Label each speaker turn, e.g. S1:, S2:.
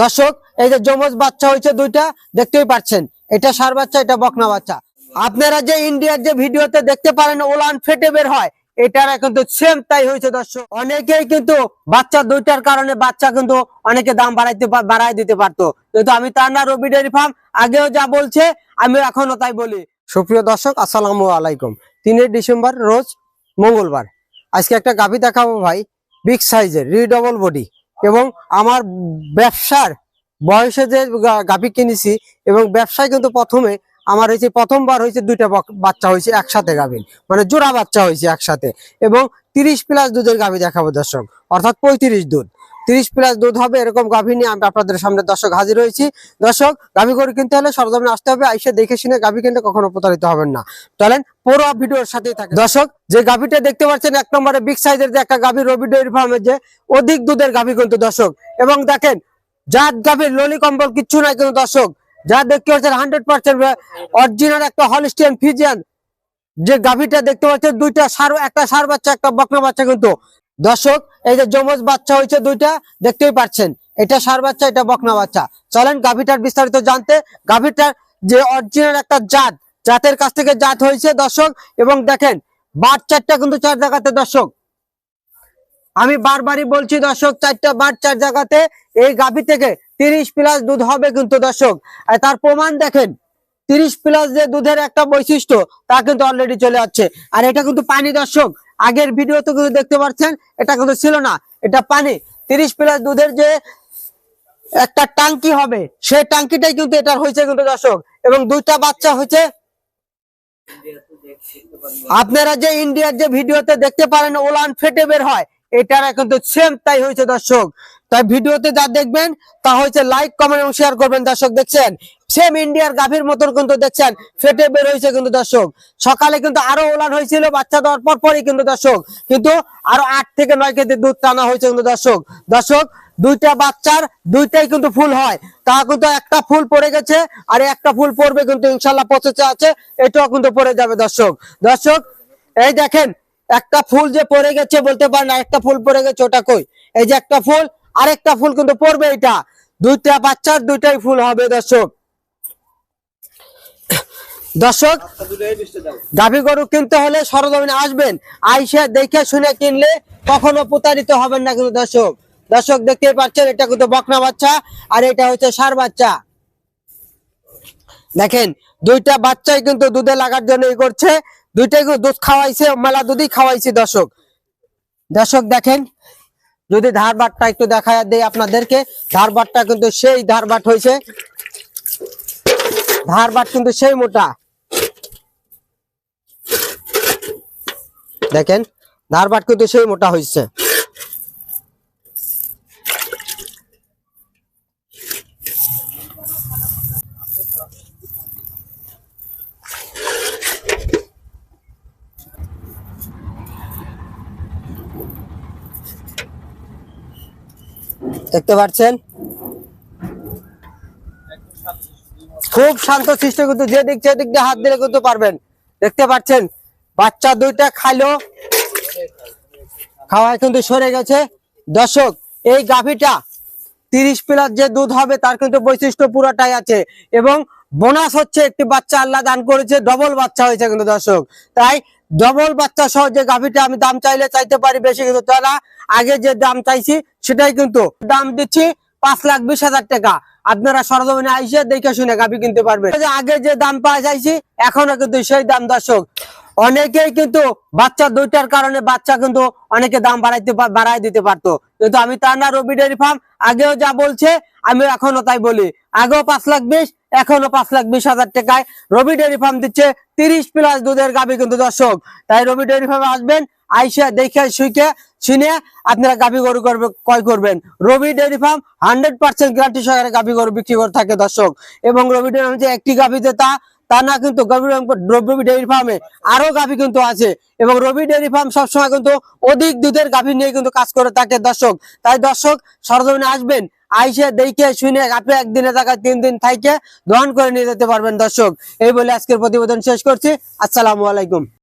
S1: দর্শক, এই যে যমজ বাচ্চা হয়েছে দুইটা, দেখতেই পাচ্ছেন। এটা সার বাচ্চা, এটা বকনা বাচ্চা। আপনারা যে ইন্ডিয়ার যে ভিডিওতে দেখতে পারেন ওলান ফেটে বের হয়, এটার কিন্তু সেম তাই হয়েছে দর্শক। অনেকেই কিন্তু বাচ্চা দুইটার কারণে বাচ্চা কিন্তু অনেকে দাম বাড়াইতে বাড়াই দিতে পারতো। কিন্তু আমি তার না, রবি ডেয়ারি ফার্ম আগেও যা বলছে আমি এখনও তাই বলি। সুপ্রিয় দর্শক, আসসালামু আলাইকুম। তিনই ডিসেম্বর, রোজ মঙ্গলবার। আজকে একটা গাভি দেখাবো ভাই, বিগ সাইজের রিডবল বডি এবং আমার ব্যবসার বয়সে যে গাভি কিনেছি এবং ব্যবসায় কিন্তু প্রথমে আমার হয়েছে, প্রথমবার হয়েছে দুইটা বাচ্চা হয়েছে একসাথে গাভীর মানে জোড়া বাচ্চা হয়েছে একসাথে এবং তিরিশ প্লাস দুধের গাভী দেখাবো দর্শক, অর্থাৎ পঁয়ত্রিশ দুধ। তিরিশ প্লাস দুধ হবে, এরকম গাভী নিয়ে আমি আপনাদের সামনে দর্শক হাজির হয়েছি। দর্শক, গাভী গরু কিনতে হলে সরজমিনে আসতে হবে, আইসে দেখে শুনে গাভী কিনতে কখনো প্রতারিত হবেন না। চলেন, পুরো ভিডিওর সাথেই থাকে দর্শক, যে গাভীটা দেখতে পাচ্ছেন, এক নম্বরে বিগ সাইজের যে একটা গাভী, রবি ডেয়ারি ফার্মের যে অধিক দুধের গাভী কিন্তু দর্শক। এবং দেখেন, জাত গাভীর ললি কম্বল কিচ্ছু নাই কিন্তু দর্শক। যা দেখতে পাচ্ছেন হান্ড্রেড পার্সেন্ট অরিজিনাল একটা হলিস্টিয়ান ফিজিয়ান যে গাভীটা দেখতে পাচ্ছেন, দুইটা সার, একটা সার বাচ্চা, একটা বকনা বাচ্চা কিন্তু। দর্শক এই যে যমজ বাচ্চা হয়েছে দুইটা, দেখতেই পাচ্ছেন। এটা সার বাচ্চা, এটা বকনা বাচ্চা। চলেন গাভীটার বিস্তারিত জানতে। গাভীটার যে অরিজিনাল একটা জাত, জাতের কাছ থেকে জাত হয়েছে দর্শক, এবং দেখেন বার চারটা কিন্তু চার জায়গাতে দর্শক। আমি বারবারই বলছি দর্শক, চারটা বার চার জায়গাতে, এই গাভী থেকে তিরিশ প্লাস দুধ হবে কিন্তু দর্শক। আর তার প্রমাণ দেখেন, তিরিশ প্লাস যে দুধের একটা বৈশিষ্ট্য, তা কিন্তু অলরেডি চলে যাচ্ছে আর এটা কিন্তু পানি দর্শক আগের ভিডিও তো কিন্তু দেখতে পাচ্ছেন, এটা কিন্তু ছিল না। এটা পানি। তিরিশ প্লাস দুধের যে একটা টাঙ্কি হবে, সেই টাঙ্কিটাই কিন্তু এটার হয়েছে কিন্তু দর্শক। এবং দুইটা বাচ্চা হয়েছে। আপনারা যে ইন্ডিয়ার যে ভিডিওতে দেখতে পারেন, ওলান ফেটে বের হয়। এটার কিন্তু সেম তাই হয়েছে দর্শক। তাই ভিডিওতে যা দেখবেন, তা হয়েছে লাইক কমেন্ট এবং শেয়ার করবেন দর্শক, দেখছেন? সেম ইন্ডিয়ার গাভীর মতন কিন্তু দেখছেন, ফেটে বের হয়েছে কিন্তু দর্শক। সকালে কিন্তু আরও ওলান হয়েছিল, বাচ্চা দেওয়ার পর পরই কিন্তু দর্শক। কিন্তু আরও আট থেকে নয় কেজি দুধ টানা হয়েছে কিন্তু দর্শক। দর্শক, দুইটা বাচ্চার দুইটাই কিন্তু ফুল হয়। তা কিন্তু একটা ফুল পড়ে গেছে, আর একটা ফুল পড়বে কিন্তু ইনশাল্লাহ পচেছে আছে, এটাও কিন্তু পড়ে যাবে দর্শক। দর্শক, এই দেখেন একটা ফুল যে পড়ে গেছে বলতে পারেন একটা ফুল পড়ে গেছে, ওটা কই? এই যে একটা ফুল, আরেকটা ফুল কিন্তু পড়বে এটা। দুইটা বাচ্চার দুইটাই ফুল হবে, দর্শক। দর্শক, গাভী গরু কিনতে হলে সরজমিনে আসবেন, আইসা দেখে শুনে কিনলে কখনো প্রতারিত হবেন না কিন্তু দর্শক। দর্শক দেখতে পাচ্ছেন, এটা কিন্তু বকনা বাচ্চা, আর এটা হচ্ছে সার বাচ্চা। দেখেন, দুইটা বাচ্চাই কিন্তু দুধে লাগার জন্য করছে। দুইটাই দুধ খাওয়াইছে, মেলা দুধই খাওয়াইছে দর্শক। দর্শক দেখেন, যদি ধারবাটটা একটু দেখা দেয় আপনাদেরকে ধারবাটটা কিন্তু সেই ধারবাট হয়েছে ধারবাট কিন্তু সেই মোটা। দেখেন ধারবাট কিন্তু সেই মোটা হয়েছে দেখতে পাচ্ছেন? খুব শান্ত সৃষ্ট কিন্তু যে দিক সেদিক দিয়ে হাত দিলে কিন্তু পারবেন। দেখতে পাচ্ছেন, বাচ্চা দুইটা খাইলো। খাওয়ায় কিন্তু সরে গেছে। দর্শক, এই গাভীটা তিরিশ প্লাস যে দুধ হবে তার কিন্তু বৈশিষ্ট্য পুরোটাই আছে। এবং বোনাস হচ্ছে একটি বাচ্চা আল্লাহ দান করেছে ডবল বাচ্চা হয়েছে কিন্তু দর্শক। তাই ডবল বাচ্চা সহ যে গাভীটা আমি দাম চাইলে চাইতে পারি বেশি, কিন্তু তারা আগে যে দাম চাইছি সেটাই কিন্তু দাম দিচ্ছি। পাঁচ লাখ বিশ হাজার টাকা। আপনারা সরজমিনে আইসে দেখে শুনে গাভী কিনতে পারবেন। আগে যে দাম পাওয়া চাইছি এখনও কিন্তু সেই দাম দর্শক। অনেকেই কিন্তু বাচ্চা দুইটার কারণে বাচ্চা কিন্তু অনেকে দাম বাড়াইতে বাড়াই দিতে পারতো। কিন্তু আমি তা না, রবি ডেয়ারি ফার্ম আগেও যা বলছে আমি এখনও তাই বলি। আগেও পাঁচ লাখ বিশ, এখনও পাঁচ লাখ বিশ হাজার টাকায় রবি ডেয়ারি ফার্ম দিচ্ছে তিরিশ প্লাস দুধের গাভী কিন্তু দর্শক। তাই রবি ডেয়ারি ফার্মে আসবেন আইসা দেখে, শুইকে, শুনে আপনারা গাভী গরু করবে, ক্রয় করবেন। Rabi dairy farm hundred percent guarantee সহকারে গাভী গরু বিক্রি করে থাকে দর্শক। এবং রবি ডেয়ারি যে একটি গাভীতে তা তা না কিন্তু রবি ডেয়ারি ফার্মে আরও গাভী কিন্তু আছে। এবং রবি ডেয়ারি ফার্ম সবসময় কিন্তু অধিক দুধের গাভী নিয়ে কিন্তু কাজ করে থাকে দর্শক। তাই দর্শক, সরজমিনে আসবেন, আইসে দেখে, শুনে আপনি একদিনে টাকা তিন দিন থাইকে গ্রহণ করে নিয়ে যেতে পারবেন দর্শক। এই বলে আজকের প্রতিবেদন শেষ করছি। আসসালামু আলাইকুম।